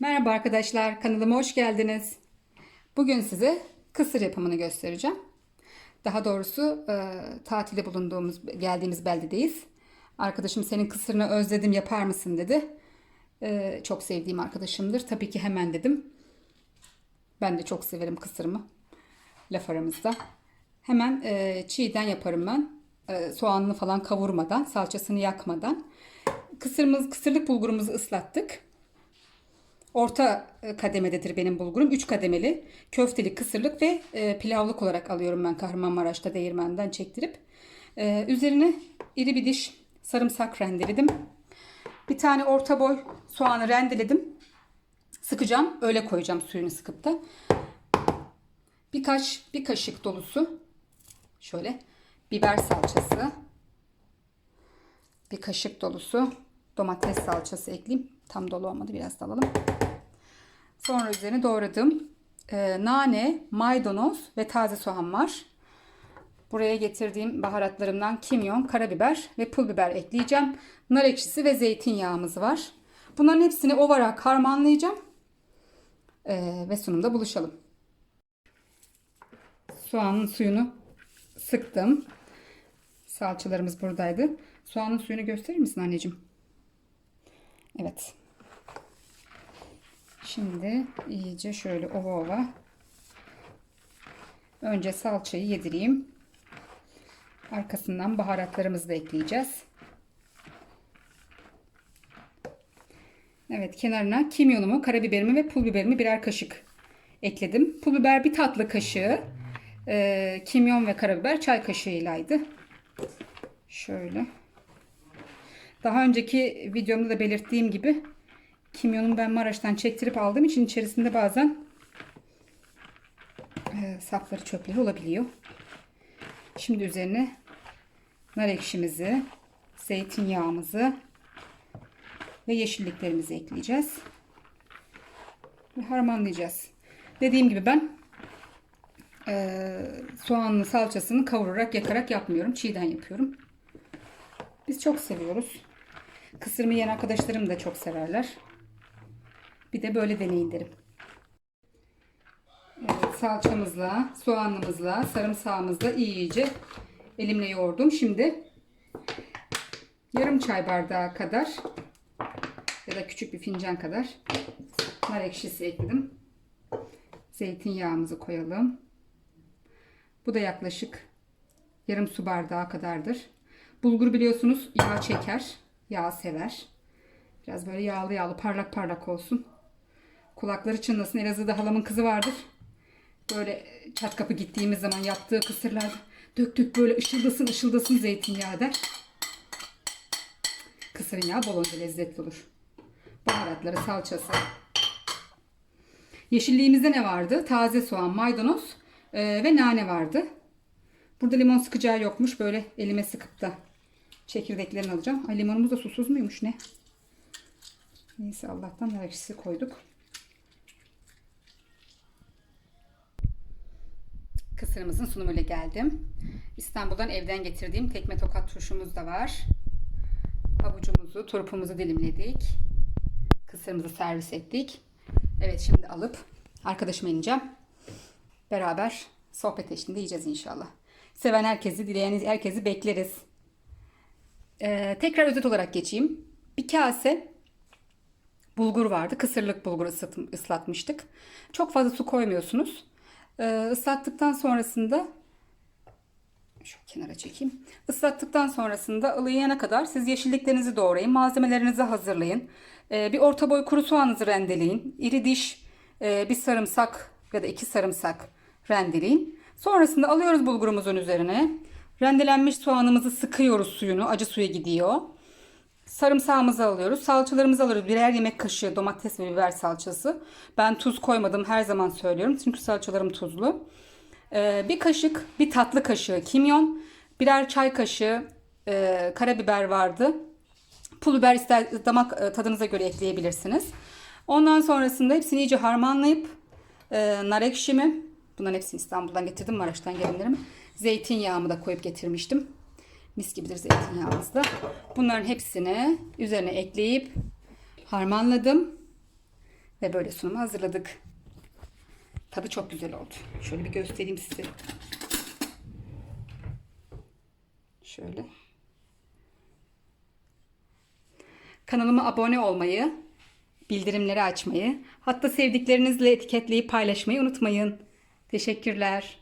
Merhaba arkadaşlar, kanalıma hoş geldiniz. Bugün size kısır yapımını göstereceğim. Daha doğrusu e, tatilde bulunduğumuz, geldiğimiz beldedeyiz. Arkadaşım senin kısırını özledim yapar mısın dedi. E, çok sevdiğim arkadaşımdır. Tabii ki hemen dedim. Ben de çok severim kısırımı. Laf aramızda. Hemen e, çiğden yaparım ben. E, soğanını falan kavurmadan, salçasını yakmadan. Kısırımız, kısırlık bulgurumuzu ıslattık. Orta e, kademededir benim bulgurum. 3 kademeli. Köfteli, kısırlık ve e, pilavlık olarak alıyorum ben Kahramanmaraş'ta değirmenden çektirip. E, üzerine iri bir diş sarımsak rendeledim. Bir tane orta boy soğanı rendeledim. Sıkacağım. Öyle koyacağım suyunu sıkıp da. Birkaç bir kaşık dolusu şöyle biber salçası. Bir kaşık dolusu domates salçası ekleyeyim. Tam dolu olmadı. Biraz da alalım. Sonra üzerine doğradığım e, nane, maydanoz ve taze soğan var. Buraya getirdiğim baharatlarımdan kimyon, karabiber ve pul biber ekleyeceğim. Nar ekşisi ve zeytinyağımız var. Bunların hepsini ovarak harmanlayacağım. E, ve sunumda buluşalım. Soğanın suyunu sıktım. Salçalarımız buradaydı. Soğanın suyunu gösterir misin anneciğim? Evet. Şimdi iyice şöyle ova ova. Önce salçayı yedireyim. Arkasından baharatlarımızı da ekleyeceğiz. Evet kenarına kimyonumu, karabiberimi ve pul biberimi birer kaşık ekledim. Pul biber bir tatlı kaşığı. E, kimyon ve karabiber çay kaşığıylaydı. Şöyle. Daha önceki videomda da belirttiğim gibi kimyonu ben Maraş'tan çektirip aldığım için içerisinde bazen e, sapları çöpleri olabiliyor. Şimdi üzerine nar ekşimizi, zeytinyağımızı ve yeşilliklerimizi ekleyeceğiz. Ve harmanlayacağız. Dediğim gibi ben e, soğanlı salçasını kavurarak yakarak yapmıyorum. Çiğden yapıyorum. Biz çok seviyoruz. Kısırımı yiyen arkadaşlarım da çok severler. Bir de böyle deneyin derim. Evet, salçamızla, soğanımızla, sarımsağımızla iyice elimle yoğurdum. Şimdi yarım çay bardağı kadar ya da küçük bir fincan kadar nar ekşisi ekledim. Zeytinyağımızı koyalım. Bu da yaklaşık yarım su bardağı kadardır. Bulgur biliyorsunuz yağ çeker. Yağ sever. Biraz böyle yağlı yağlı parlak parlak olsun. Kulakları çınlasın. Elazığ'da halamın kızı vardır. Böyle çat kapı gittiğimiz zaman yaptığı kısırlar dök dök böyle ışıldasın ışıldasın zeytinyağı der. Kısırın yağı bol olunca lezzetli olur. Baharatları, salçası. Yeşilliğimizde ne vardı? Taze soğan, maydanoz e, ve nane vardı. Burada limon sıkacağı yokmuş. Böyle elime sıkıp da çekirdeklerini alacağım. Ay limonumuz da susuz muymuş ne? Neyse Allah'tan ekşisi koyduk. Kısırımızın sunumuyla geldim. İstanbul'dan evden getirdiğim tekme tokat turşumuz da var. Havucumuzu, turpumuzu dilimledik. Kısırımızı servis ettik. Evet şimdi alıp arkadaşıma ineceğim. Beraber sohbet eşliğinde yiyeceğiz inşallah. Seven herkesi, dileyen herkesi bekleriz. Ee, tekrar özet olarak geçeyim. Bir kase bulgur vardı. Kısırlık bulgur ıslat- ıslatmıştık. Çok fazla su koymuyorsunuz. Ee, ıslattıktan sonrasında şu kenara çekeyim. Islattıktan sonrasında ılıyana kadar siz yeşilliklerinizi doğrayın. Malzemelerinizi hazırlayın. Ee, bir orta boy kuru soğanınızı rendeleyin. İri diş e, bir sarımsak ya da iki sarımsak rendeleyin. Sonrasında alıyoruz bulgurumuzun üzerine. Rendelenmiş soğanımızı sıkıyoruz suyunu. Acı suya gidiyor. Sarımsağımızı alıyoruz. Salçalarımızı alıyoruz. Birer yemek kaşığı domates ve biber salçası. Ben tuz koymadım her zaman söylüyorum. Çünkü salçalarım tuzlu. Ee, bir kaşık, bir tatlı kaşığı kimyon. Birer çay kaşığı e, karabiber vardı. Pul biber ister damak e, tadınıza göre ekleyebilirsiniz. Ondan sonrasında hepsini iyice harmanlayıp e, nar ekşimi, bunların hepsini İstanbul'dan getirdim Maraş'tan gelenlerimi. Zeytinyağımı da koyup getirmiştim. Mis gibidir zeytinyağımız da. Bunların hepsini üzerine ekleyip harmanladım. Ve böyle sunumu hazırladık. Tadı çok güzel oldu. Şöyle bir göstereyim size. Şöyle. Kanalıma abone olmayı, bildirimleri açmayı, hatta sevdiklerinizle etiketleyip paylaşmayı unutmayın. Teşekkürler.